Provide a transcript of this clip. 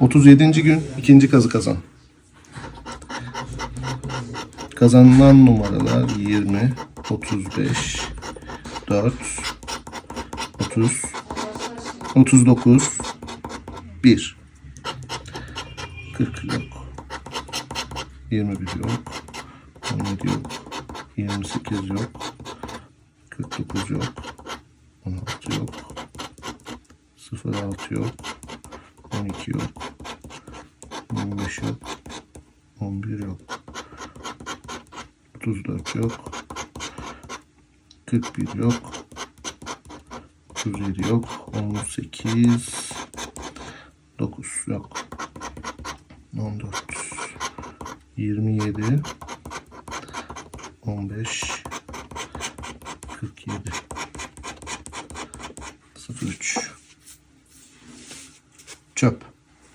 37. gün ikinci kazı kazan. Kazanılan numaralar 20, 35, 4, 30, 39, 1. 40 yok. 21 yok. 17 yok. 28 yok. 49 yok. 16 yok. 06 yok. 12 yok. 15 yok. 11 yok. 34 yok. 41 yok. 37 yok. 18 9 yok. 14 27 15 47 03 Çöp